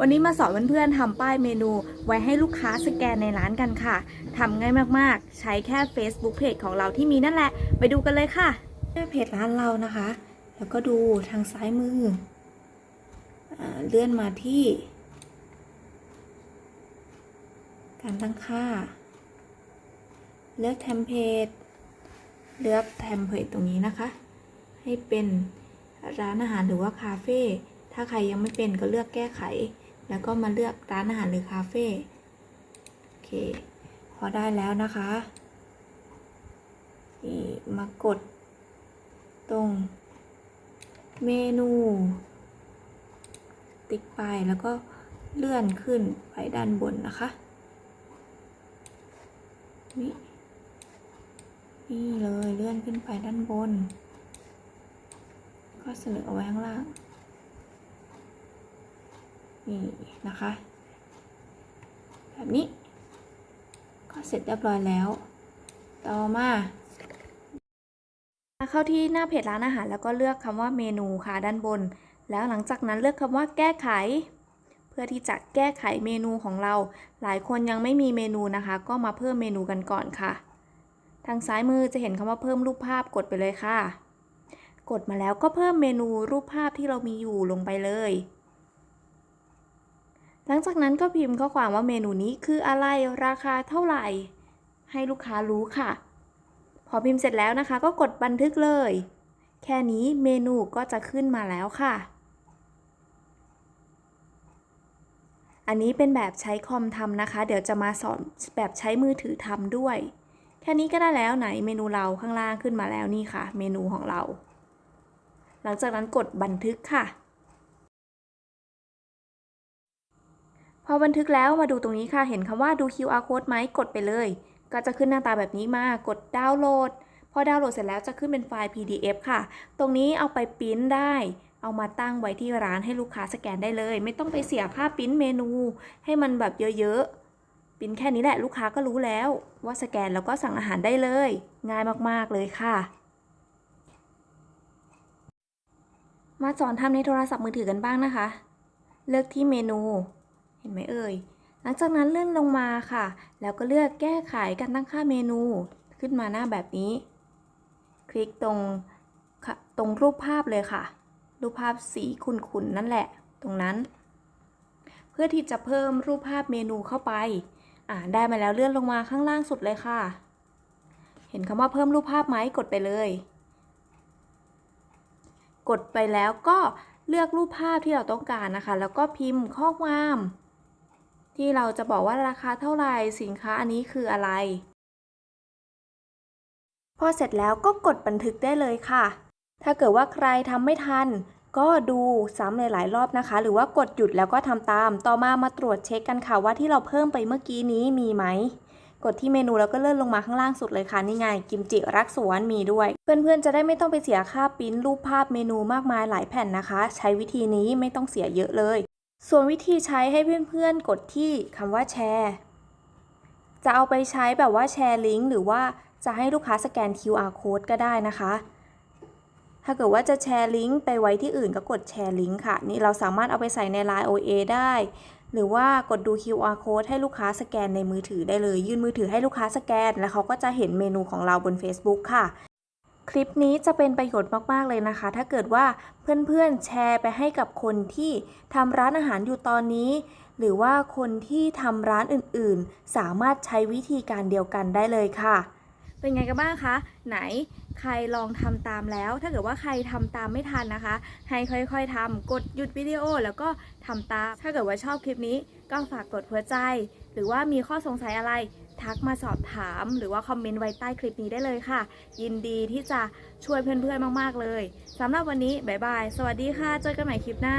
วันนี้มาสอนเพื่อนๆทำป้ายเมนูไว้ให้ลูกค้าสแกนในร้านกันค่ะทำง่ายมากๆ ใช้แค่ Facebook Page ของเราที่มีนั่นแหละ ไปดูกันเลยค่ะเพจร้านเรานะคะ แล้วก็ดูทางซ้ายมืออเลื่อนมาที่ การตั้งค่า เลือกเทมเพลตเลือกเทมเพลตตรงนี้นะคะ ให้เป็นร้านอาหารหรือว่าคาเฟ่ถ้าใครยังไม่เป็นก็เลือกแก้ไข แล้วก็มาเลือกร้านอาหารหรือคาเฟ่โอเค พอได้แล้วนะคะนี่มากดตรงเมนู ติ๊กไปแล้วก็เลื่อนขึ้นไปด้านบนนะคะนี่นี่เลยเลื่อนขึ้นไปด้านบน ก็เสนอเอาไว้ข้างล่าง นี่นะคะ แบบนี้ ก็เสร็จเรียบร้อยแล้ว ต่อมา เข้าที่หน้าเพจร้านอาหารแล้วก็เลือกคำว่าเมนูค่ะด้านบน แล้วหลังจากนั้นเลือกคำว่าแก้ไข เพื่อที่จะแก้ไขเมนูของเรา หลายคนยังไม่มีเมนูนะคะ ก็มาเพิ่มเมนูกันก่อนค่ะ ทางซ้ายมือจะเห็นคำว่าเพิ่มรูปภาพกดไปเลยค่ะ กดมาแล้วก็เพิ่มเมนูรูปภาพที่เรามีอยู่ลงไปเลย หลังจากนั้นก็พิมพ์ข้อความว่าเมนูนี้คืออะไรราคาเท่าไหร่ ให้ลูกค้ารู้ค่ะ พอพิมพ์เสร็จแล้วนะคะ ก็กดบันทึกเลย แค่นี้เมนูก็จะขึ้นมาแล้วค่ะ อันนี้เป็นแบบใช้คอมทำนะคะ เดี๋ยวจะมาสอนแบบใช้มือถือทำด้วย แค่นี้ก็ได้แล้วไหนเมนูเราข้างล่างขึ้นมาแล้วนี่ค่ะ เมนูของเรา หลังจากนั้นกดบันทึกค่ะ พอบันทึกแล้วมาดูตรงนี้ค่ะ เห็นคำว่าดู QR code ไหมกดไปเลย ก็จะขึ้นหน้าตาแบบนี้มากดดาวน์โหลด พอดาวน์โหลดเสร็จแล้วจะขึ้นเป็นไฟล์ PDF ค่ะ ตรงนี้เอาไปปริ้นได้ เอามาตั้งไว้ที่ร้านให้ลูกค้าสแกนได้เลย ไม่ต้องไปเสียค่าปริ้นเมนู ให้มันแบบเยอะๆปริ้นแค่นี้แหละลูกค้าก็รู้แล้ว ว่าสแกนแล้วก็สั่งอาหารได้เลย ง่ายมากๆเลยค่ะมาสอนทำในโทรศัพท์มือถือกันบ้างนะคะ เลือกที่เมนู ห็นไหมเอ่ย หลังจากนั้นเลื่อนลงมาค่ะ แล้วก็เลือกแก้ไขการตั้งค่าเมนูขึ้นมาหน้าแบบนี้ คลิกตรงตรงรูปภาพเลยค่ะ รูปภาพสีขุ่นๆนั่นแหละ ตรงนั้น เพื่อที่จะเพิ่มรูปภาพเมนูเข้าไป อ่าได้มาแล้วเลื่อนลงมาข้างล่างสุดเลยค่ะ เห็นคำว่าเพิ่มรูปภาพไหมกดไปเลย กดไปแล้วก็เลือกรูปภาพที่เราต้องการนะคะ แล้วก็พิมพ์ข้อความ ที่เราจะบอกว่าราคาเท่าไหร่สินค้าอันนี้คืออะไร พอเสร็จแล้วก็กดบันทึกได้เลยค่ะ ถ้าเกิดว่าใครทำไม่ทัน ก็ดูซ้ำหลายๆรอบนะคะ หรือว่ากดหยุดแล้วก็ทำตาม ต่อมามาตรวจเช็คกันค่ะว่าที่เราเพิ่มไปเมื่อกี้นี้มีไหมกดที่เมนูแล้วก็เลื่อนลงมาข้างล่างสุดเลยค่ะนี่ไง กิมจิรักสวนมีด้วย เพื่อนๆจะได้ไม่ต้องไปเสียค่าปริ้นรูปภาพเมนูมากมายหลายแผ่นนะคะ ใช้วิธีนี้ไม่ต้องเสียเยอะเลย ส่วนวิธีใช้ให้เพื่อนๆกดที่คำว่าแชร์ จะเอาไปใช้แบบว่าแชร์ลิงก์หรือว่าจะให้ลูกค้าสแกน QR code ก็ได้นะคะ ถ้าเกิดว่าจะแชร์ลิงก์ไปไว้ที่อื่นก็กดแชร์ลิงก์ค่ะ นี่เราสามารถเอาไปใส่ใน Line OA ได้ หรือว่ากดดู QR code ให้ลูกค้าสแกนในมือถือได้เลย ยื่นมือถือให้ลูกค้าสแกน แล้วเขาก็จะเห็นเมนูของเราบน Facebook ค่ะ คลิปนี้จะเป็นประโยชน์มาก ๆ เลยนะคะ ถ้าเกิดว่าเพื่อน ๆ แชร์ไปให้กับคนที่ทำร้านอาหารอยู่ตอนนี้ หรือว่าคนที่ทำร้านอื่น ๆ สามารถใช้วิธีการเดียวกันได้เลยค่ะ เป็นไงกันบ้างคะ ไหนใครลองทำตามแล้ว ถ้าเกิดว่าใครทำตามไม่ทันนะคะ ให้ค่อยๆทำกดหยุดวิดีโอแล้วก็ทำตาม ถ้าเกิดว่าชอบคลิปนี้ก็ฝากกดหัวใจ หรือว่ามีข้อสงสัยอะไรทักมาสอบถาม หรือว่าคอมเมนต์ไว้ใต้คลิปนี้ได้เลยค่ะ ยินดีที่จะช่วยเพื่อนๆมากๆเลยสำหรับวันนี้ บ๊ายบาย สวัสดีค่ะ เจอกันใหม่คลิปหน้า